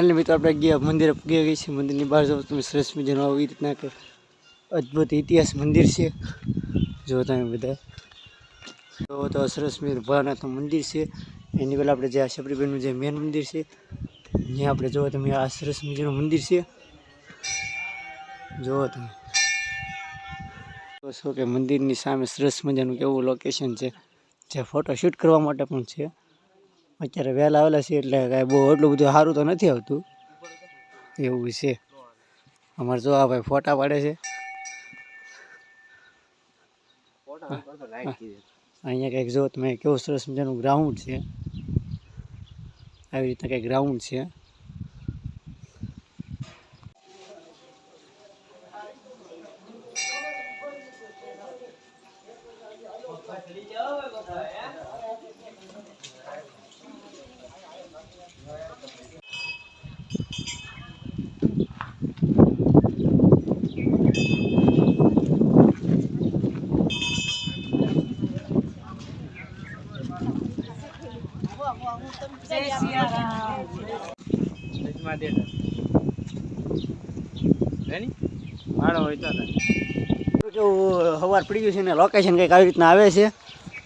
Finally મિત્રો આપણે ગયા મંદિરે, ગયા ગઈ છે મંદિરની બહાર. જાઓ તમે સરસ મજાનો આવી રીતના કે અદ્ભુત ઇતિહાસ મંદિર છે. જો તમે બધા. તો તો સરસ મજાનું મંદિર છે. એની પહેલાં આપણે જે આ શબરીબેનનું જે મેન મંદિર છે, ત્યાં આપણે જુઓ તમે આ સરસ મજાનું મંદિર છે. જુઓ તમે. તો કે મંદિરની સામે સરસ મજાનું કેવું લોકેશન છે, જે ફોટો શૂટ કરવા માટે પણ છે. અત્યારે વહેલા આવેલા છે એટલે કાંઈ બહુ એટલું બધું સારું તો નથી આવતું. એવું છે. અમારે જો આ ભાઈ ફોટા પાડે છે. અહીંયા કંઈક જો તમે કેવું સરસ મજાનું ગ્રાઉન્ડ છે. આવી રીતના કંઈક ગ્રાઉન્ડ છે. સવાર પડી ગયું છે ને લોકેશન કંઈક આવી રીતના આવે છે.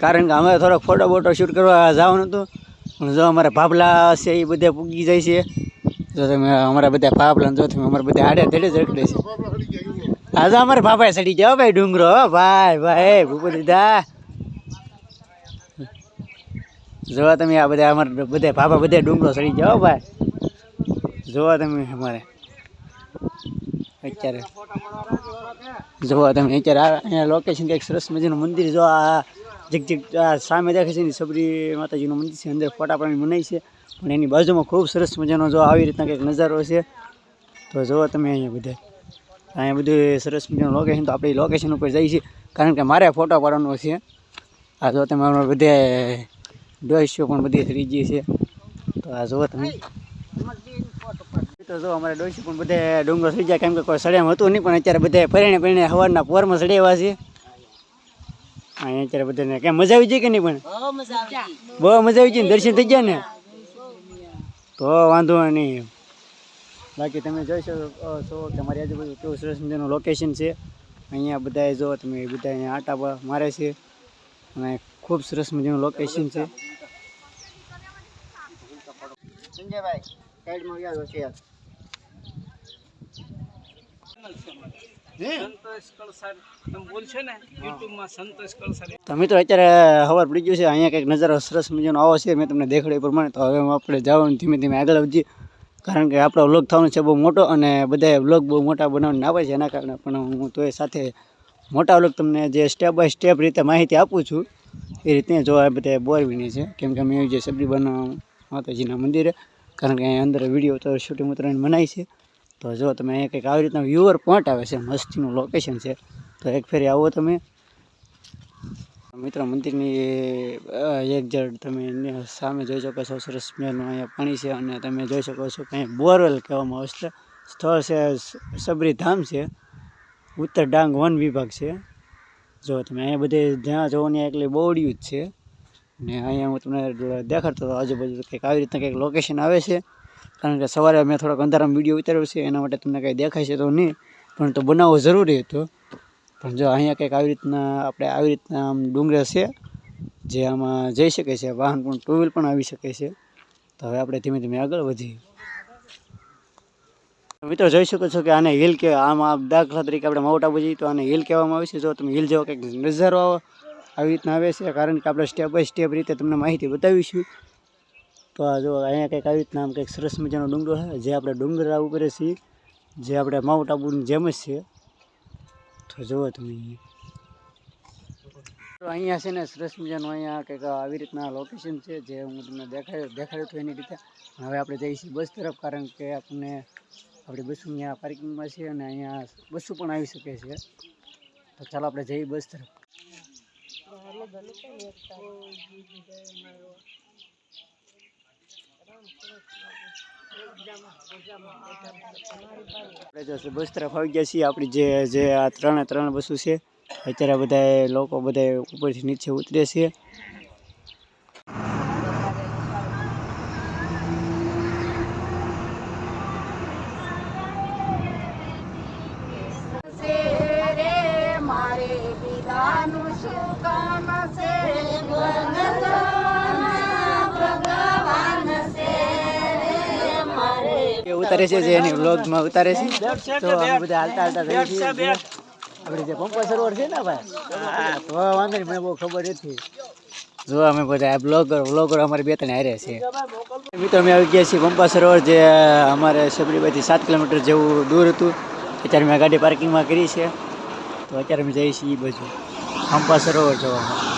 કારણ કે અમે થોડોક ફોટો બોટો શૂટ કરવા જવાનું હતું. પણ જો અમારા ભાભલા છે એ બધા પૂગી જાય છે. જો તમે અમારા બધા ભાભલા જો તમે અમારા બધા આડે ધડે જ રખડે છે. હા તો અમારે ભાભાએ ચડી જાઓ ભાઈ ડુંગરો. હો ભાઈ ભાઈ ભૂપો દીધા જોવા તમે આ બધા અમારા બધા ભાભા બધા ડુંગળો સડી જાઓ ભાઈ. જોવા તમે અમારે. અત્યારે જોવા તમે અત્યારે અહીંયા લોકેશન કંઈક સરસ મજાનું મંદિર જો આ જગ જગ આ સામે દેખાય છે ને સબરી માતાજીનું મંદિર છે, અંદર ફોટા પાણી મનાય છે. પણ એની બાજુમાં ખૂબ સરસ મજાનો જો આવી રીતના કંઈક નજારો છે. તો જુઓ તમે અહીંયા બધા. અહીંયા બધું સરસ મજાનું લોકેશન તો આપણે લોકેશન ઉપર જઈએ છીએ. કારણ કે મારે ફોટો પાડવાનો છે. આ જો તમે બધે ડોઈશો પણ બધી થઈ ગઈ છે. તો આ જુઓ તમે. તો જો અમારે ડોસી પણ બધે ડુંગર થઈ જાય કેમ કે કોઈ સડેમ હતું નહીં, પણ અત્યારે બધા ફરીને ફરીને સવારના પોરમાં સડેવા છે. અહીંયા અત્યારે બધાને કેમ મજા આવી જાય કે નહીં પણ? બહુ મજા આવી જાય ને, દર્શન થઈ ગયા ને? તો વાંધો નહીં. બાકી તમે જોઈ શકો છો કે મારી આજુબાજુ કેવું સરસ મજાનું લોકેશન છે. અહીંયા બધા જો તમે બધા અહીંયા આટા મારે છે. અને ખૂબ સરસ મજાનું લોકેશન છે. છે તો અત્યારે હવાર પડી ગયું છે. અહીંયા કંઈક નજારો સરસ મજાનો આવો છે. મેં તમને દેખાડ્યો પ્રમાણે. તો હવે આપણે જવાનું, ધીમે ધીમે આગળ વધીએ કારણ કે આપણો વ્લોગ થવાનો છે બહુ મોટો અને બધાએ વ્લોગ બહુ મોટા બનાવવાના આવે છે. એના કારણે પણ હું તો એ સાથે મોટા વ્લોગ તમને જે સ્ટેપ બાય સ્ટેપ રીતે માહિતી આપું છું. એ રીતે જો આ બધા બોરવીની છે. કેમ કે અમે જે સબરી બનાવવા માતાજીના મંદિરે, કારણ કે અહીંયા અંદર વીડિયો તો શૂટિંગ ઉતરાઈને મનાય છે. તો જો તમે અહીંયા કંઈક આવી રીતના વ્યુઅર પોઈન્ટ આવે છે, મસ્તીનું લોકેશન છે, તો એક ફેરી આવો તમે. મિત્રો, મંદિરની એક જડ તમે સામે જોઈ શકો છો, સરસ મજાનું અહીંયા પાણી છે અને તમે જોઈ શકો છો કે બોરવેલ કહેવામાં આવશે સ્થળ છે સબરી ધામ છે. ઉત્તર ડાંગ વન વિભાગ છે. જો તમે અહીંયા બધે જ્યાં જોવો ત્યાં એકલી બોવડિયું જ છે. ને અહીંયા હું તમને દેખાડતો હતો. આજુબાજુ કંઈક આવી રીતના કંઈક લોકેશન આવે છે. કારણ કે સવારે મેં થોડોક અંધારામાં વીડિયો ઉતાર્યો છે. એના માટે તમને કંઈ દેખાય છે તો નહીં. પણ તો બનાવવો જરૂરી હતો. પણ જો અહીંયા કંઈક આવી રીતના આપણે આવી રીતના આમ ડુંગર છે, જે આમાં જઈ શકે છે. વાહન પણ ટુ વ્હીલ પણ આવી શકે છે. તો હવે આપણે ધીમે ધીમે આગળ વધીએ. મિત્રો, જોઈ શકો છો કે આને હિલ કે આમાં દાખલા તરીકે આપણે માઉન્ટ આબુ જઈએ તો આને હિલ કહેવામાં આવે છે. જો તમે હિલ જેવો કંઈક નજારો આવી રીતના આવે છે, કારણ કે આપણે સ્ટેપ બાય સ્ટેપ રીતે તમને માહિતી બતાવીશું. તો આ જો અહીંયા કંઈક આવી રીતના આમ કંઈક સરસ મજાનો ડુંગરો છે, જે આપણે ડુંગરા ઉપર છીએ, જે આપણે માઉન્ટ આબુની જેમ જ છે. તો જુઓ તમે. તો અહીંયા છે ને સરસ મજાનું અહીંયા કંઈક આવી રીતના લોકેશન છે, જે હું તમને દેખાડ્યું દેખાડ્યું હતું એની રીતે. હવે આપણે જઈશું બસ તરફ, કારણ કે આપણને આપણી બસો અહીંયા પાર્કિંગમાં છે અને અહીંયા બસો પણ આવી શકે છે. તો ચાલો આપણે જઈએ બસ તરફ. બસ તરફ આવી ગયા છીએ. આપણી જે જે આ ત્રણે ત્રણ બસો છે, અત્યારે બધા લોકો બધા ઉપરથી નીચે ઉતરે છે. ઉતારે છે જે એની વ્લોગમાં ઉતારે છે. તો અમે બધા હાલતા હાલતા થઈ છીએ આપણે જે પંપા સરોવર છે ને ભાઈ હા. તો વાંધો નહીં મને બહુ ખબર નથી. જો અમે બધા આ બ્લોગર વ્લોગર અમારે બે ત્રણ હારે છે. મિત્રો અમે આવી ગયા છીએ પંપા સરોવર જે અમારે સબરીબાઈથી સાત કિલોમીટર જેવું દૂર હતું. અત્યારે મેં ગાડી પાર્કિંગમાં કરી છે. તો અત્યારે અમે જઈએ છીએ એ બાજુ. પંપા સરોવર જોવા